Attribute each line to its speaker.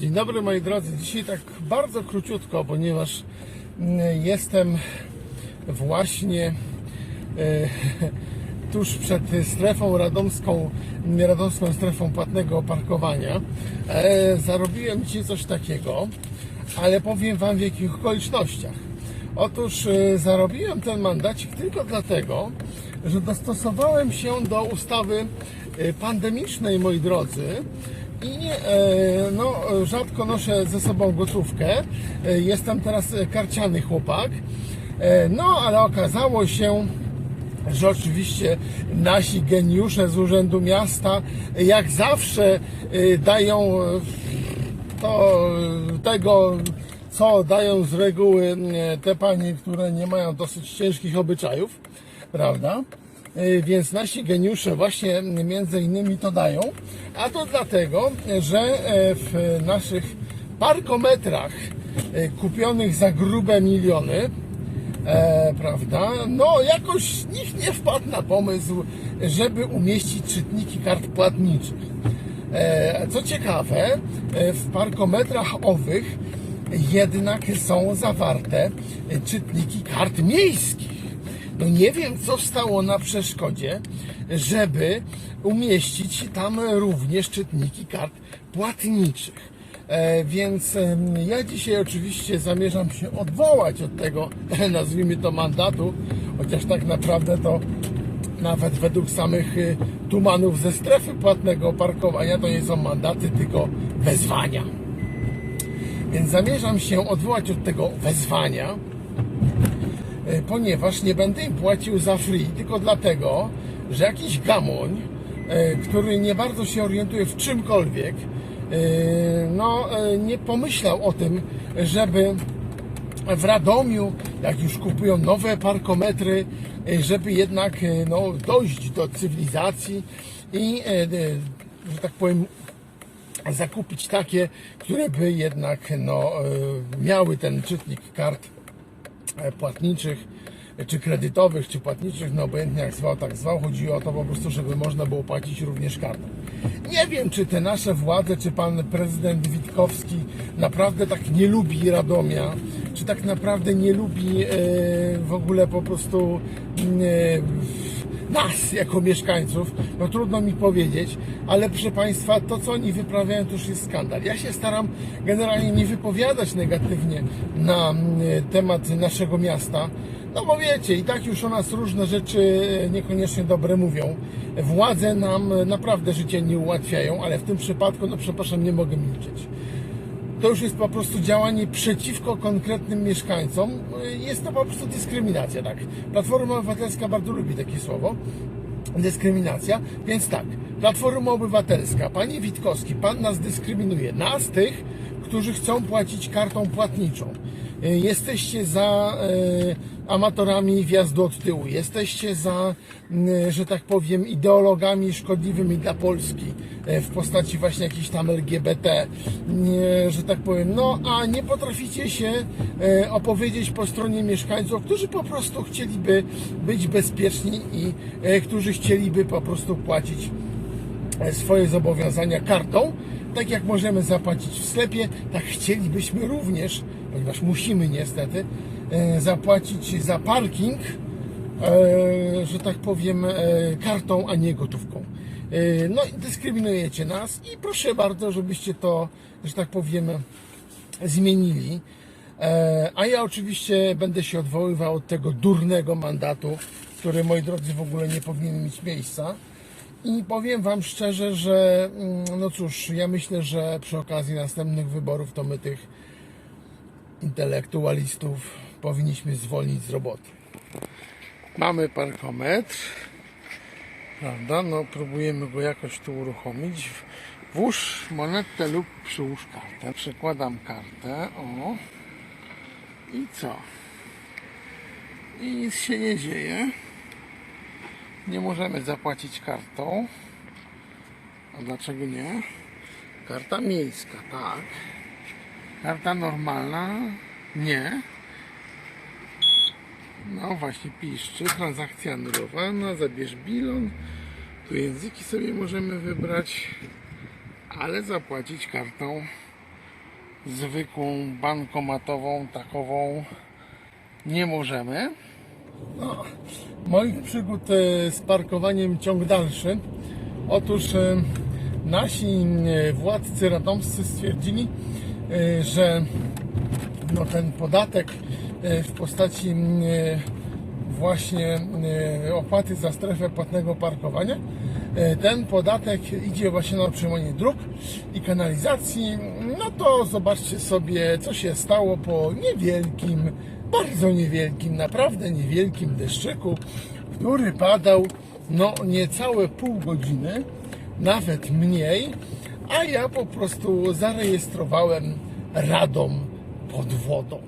Speaker 1: Dzień dobry moi drodzy. Dzisiaj tak bardzo króciutko, ponieważ mm, jestem właśnie e, tuż przed strefą radomską, radomską strefą płatnego parkowania. E, zarobiłem dzisiaj coś takiego, ale powiem Wam w jakich okolicznościach. Otóż e, zarobiłem ten mandacik tylko dlatego, że dostosowałem się do ustawy pandemicznej, moi drodzy, i e, no, rzadko noszę ze sobą gotówkę. E, Jestem teraz e, karciany chłopak. No, ale okazało się, że oczywiście nasi geniusze z Urzędu Miasta, jak zawsze, dają to tego, co dają z reguły te panie, które nie mają dosyć ciężkich obyczajów, prawda? E, Więc nasi geniusze właśnie między innymi to dają, a to dlatego, że e, w naszych parkometrach e, kupionych za grube miliony, e, prawda? No, jakoś nikt nie wpadł na pomysł, żeby umieścić czytniki kart płatniczych. E, co ciekawe, e, w parkometrach owych jednak są zawarte czytniki kart miejskich. No nie wiem, co stało na przeszkodzie, żeby umieścić tam również czytniki kart płatniczych. E, więc ja dzisiaj oczywiście zamierzam się odwołać od tego, nazwijmy to mandatu, chociaż tak naprawdę to nawet według samych y, tumanów ze strefy płatnego parkowania to nie są mandaty, tylko wezwania. Więc zamierzam się odwołać od tego wezwania, ponieważ nie będę im płacił za free, tylko dlatego, że jakiś gamoń, y, który nie bardzo się orientuje w czymkolwiek, y, no nie pomyślał o tym, żeby w Radomiu, jak już kupują nowe parkometry, żeby jednak no, dojść do cywilizacji i, że tak powiem, zakupić takie, które by jednak no, miały ten czytnik kart e, płatniczych, e, czy kredytowych, czy płatniczych, no obojętnie jak zwał, tak zwał. Chodziło o to po prostu, żeby można było płacić również kartą. Nie wiem, czy te nasze władze, czy pan prezydent Witkowski naprawdę tak nie lubi Radomia, czy tak naprawdę nie lubi e, w ogóle po prostu e, nas jako mieszkańców, no trudno mi powiedzieć, ale proszę Państwa, to co oni wyprawiają to już jest skandal. Ja się staram generalnie nie wypowiadać negatywnie na mm, temat naszego miasta, no bo wiecie, i tak już o nas różne rzeczy e, niekoniecznie dobre mówią. Władze nam naprawdę życie nie ułatwiają, ale w tym przypadku, no przepraszam, nie mogę milczeć to już jest po prostu działanie przeciwko konkretnym mieszkańcom. Jest to po prostu dyskryminacja, tak. Platforma Obywatelska bardzo lubi takie słowo. Dyskryminacja, więc tak. Platforma Obywatelska, Panie Witkowski, Pan nas dyskryminuje. Nas, tych, którzy chcą płacić kartą płatniczą. Y, Jesteście za y, amatorami wjazdu od tyłu. Jesteście za, y, że tak powiem, ideologami szkodliwymi dla Polski w postaci właśnie jakichś tam LGBT, że tak powiem. No, a nie potraficie się opowiedzieć po stronie mieszkańców, którzy po prostu chcieliby być bezpieczni i którzy chcieliby po prostu płacić e, swoje zobowiązania kartą, tak jak możemy zapłacić w sklepie, tak chcielibyśmy również, ponieważ musimy niestety, e, zapłacić za parking, e, że tak powiem, e, kartą, a nie gotówką. E, No i dyskryminujecie nas i proszę bardzo, żebyście to, że tak powiem, zmienili. E, A ja oczywiście będę się odwoływał od tego durnego mandatu, który moi drodzy w ogóle nie powinien mieć miejsca. I powiem Wam szczerze, że mm, no cóż, ja myślę, że przy okazji następnych wyborów to my tych intelektualistów powinniśmy zwolnić z roboty. Mamy parkometr, prawda? No próbujemy go jakoś tu uruchomić. Włóż monetę lub przyłóż kartę. Przekładam kartę, o. I co? I nic się nie dzieje. Nie możemy zapłacić kartą. A dlaczego nie? Karta miejska, tak. Karta normalna, nie. No właśnie, piszczy, transakcja anulowana, zabierz bilon. Tu języki sobie możemy wybrać, ale zapłacić kartą zwykłą bankomatową, takową nie możemy. No, moich przygód e, z parkowaniem ciąg dalszy. Otóż e, nasi e, władcy radomscy stwierdzili, że no, ten podatek w postaci właśnie opłaty za strefę płatnego parkowania. Ten podatek idzie właśnie na utrzymanie dróg i kanalizacji. No to zobaczcie sobie, co się stało po niewielkim, bardzo niewielkim, naprawdę niewielkim deszczyku, który padał no niecałe pół godziny, nawet mniej, a ja po prostu zarejestrowałem radom pod wodą.